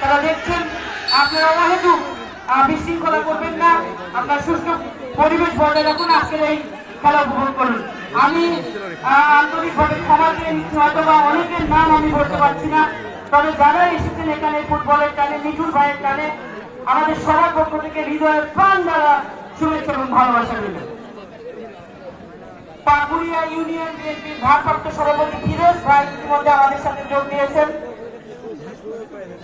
তারা দেখছেন। আপনারা বিশৃঙ্খলা করবেন না। আপনার সুষ্ঠু পরিবেশ বজায় রাখুন। আজকের এই খেলা উপভোগ করুন। আমি আন্তরিকভাবে ক্ষমা চেয়ে নিচ্ছি। অথবা অনেকের নাম আমি বলতে পারছি না। তবে যারা এসেছেন এখানে ফুটবলের টানে মিঠুর ভাইয়ের টানে আমাদের সবার পক্ষ থেকে হৃদয়ের প্রাণ দ্বারা শুভেচ্ছা এবং ভালোবাসা রইল। পাকুড়িয়া ইউনিয়ন বিএনপির ভারপ্রাপ্ত সভাপতি ফিরোজ ভাই ইতিমধ্যে আমাদের সাথে যোগ দিয়েছেন।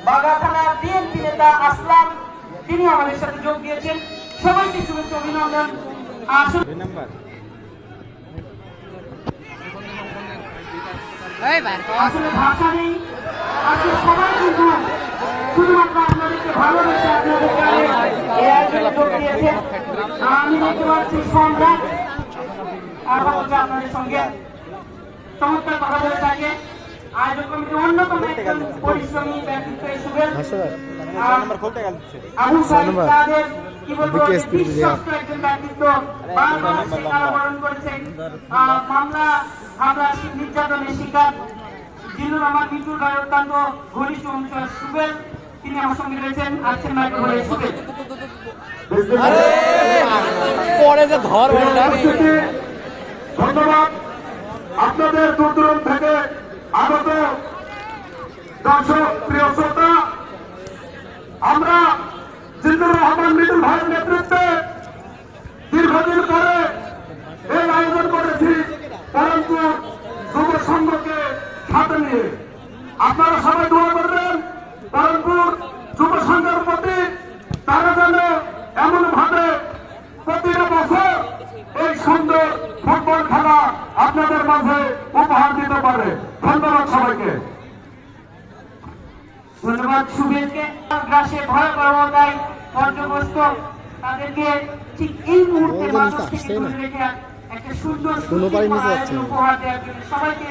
বাগা থানা বিএনপি নেতা আসলাম তিনি আমাদের সাথে যোগ দিয়েছেন। সবাইকে শুভেচ্ছা অভিনন্দন। আসুন। আসলে ভাষা নেই। আজকে সবাই কিন্তু শুধুমাত্র আপনাদেরকে ভালোবেসে আপনাদেরকে এই আয়োজনে যোগ দিয়েছে আমি দেখতে পাচ্ছি সম্রাট আপনাদের সঙ্গে চমৎকার কথা বলে থাকে। আয়োজক কমিটির অন্যতম একজন পরিশ্রমী ব্যক্তিত্ব এই সুবেল আবু সাইদ তাদের কি বলব বিশ্বস্ত একজন ব্যক্তিত্ব বারবার সে কারাবরণ করেছেন। মামলা হামলা নির্যাতনের শিকার জিল্লুর রহমান মিটুর ভাই অত্যন্ত ঘনিষ্ঠ অংশ সুবেল তিনি আমার সঙ্গে রয়েছেন। আছেন মাইক্রোফোনে সুবেল। পরে যে ধর ধন্যবাদ। আপনাদের দূর দূরান্ত থেকে আগত দর্শক প্রিয় শ্রোতা আমরা জিল্লুর রহমান মিটুল ভাইয়ের নেতৃত্বে দীর্ঘদিন পরে এই আয়োজন করেছি। পরন্তু যুব সংঘকে সাথে নিয়ে আপনারা সবাই দোয়া করবেন পরমপুর যুব সংঘের প্রতি তারা যেন এমন ভাবে প্রতিটা বছর এই সুন্দর ফুটবল খেলা আপনাদের মাঝে উপহার দিতে পারে। ধন্যবাদ সবাইকে। ধন্যবাদ সুবেলকে গ্রাসে ভয় করবতায় পর্যবস্ত। তাদেরকে ঠিক এই মুহূর্তে নিচে থেকে। ধরে রেখে একটা সুন্দর উপহার দেওয়ার জন্য সবাইকে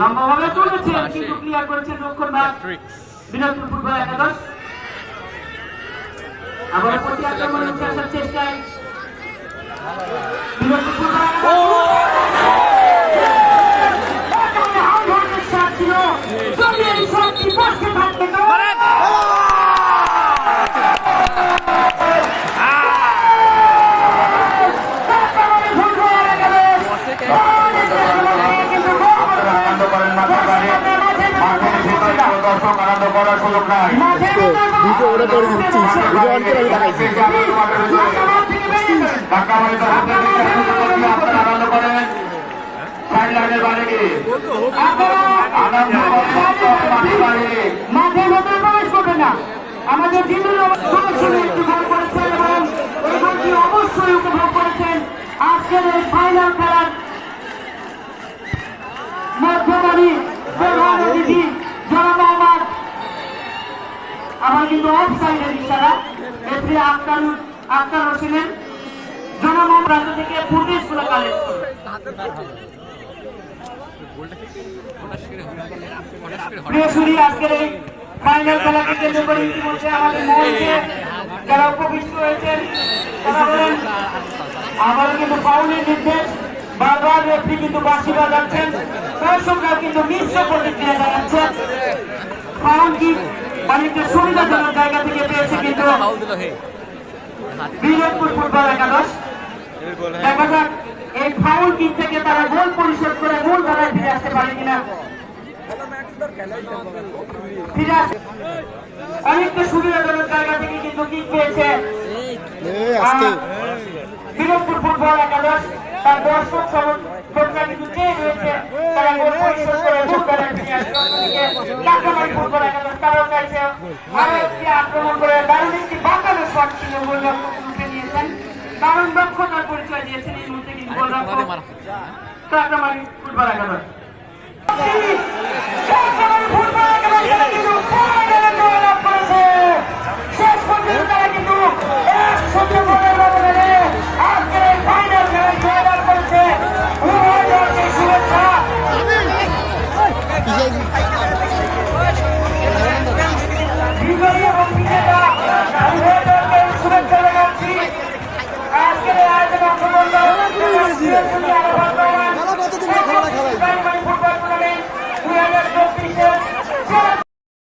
লম্বাভাবে চলেছে কিন্তু ক্লিয়ার করেছে রক্ষণ ভাগ বিনোদপুর ফুটবল একাদশ। আবার প্রতি আক্রমণ উঠে আসার চেষ্টায় বিনোদপুর ফুটবল মাঠে মধ্যে প্রবেশ করবে না আমাদের জিন্দুল একটি গোল করেছেন অবশ্যই উপভোগ করেছেন আজকের এই ফাইনাল খেলার মধ্যমানি প্রধান অতিথি জনাব মোহাম্মদ আমার কিন্তু অফ সাইডের ইশারা এপ্রি আক্তার হোসেনের মোহাম্মদ রাস্তা থেকে ফুটেজগুলো কালেক্ট করবে প্রিয় আজকের এই করে আমাদের মঞ্চে যারা উপবিষ্ট হয়েছেন তারা বলেন কিন্তু ফাউলের নির্দেশ। বারবার রেফরি কিন্তু কিন্তু মিশ্র প্রতিক্রিয়া জানাচ্ছেন। ফাউল কি অনেকটা সুবিধাজনক জায়গা থেকে পেয়েছে কিন্তু বিনোদপুর ফুটবল একাদশ। দেখা যাক এই ফাউল কিক থেকে তারা গোল পরিশোধ করে মূল ধারায় ফিরে আসতে পারে কিনা। ফিরে আস- অনেকটা সুবিধাজনক জায়গা থেকে কিন্তু কিক পেয়েছে। এ ফুটবল একাদশ তার দর্শক ভোটটা কিন্তু চেয়ে রয়েছে তারা ভোট পরিশোধ করে ভোট ব্যালেন্স নিয়ে আসবে অন্যদিকে কাকামারি ফুটবল একাদশ তারাও চাইছে আরও একটি আক্রমণ দারুণ দক্ষতার পরিচয় দিয়েছেন এই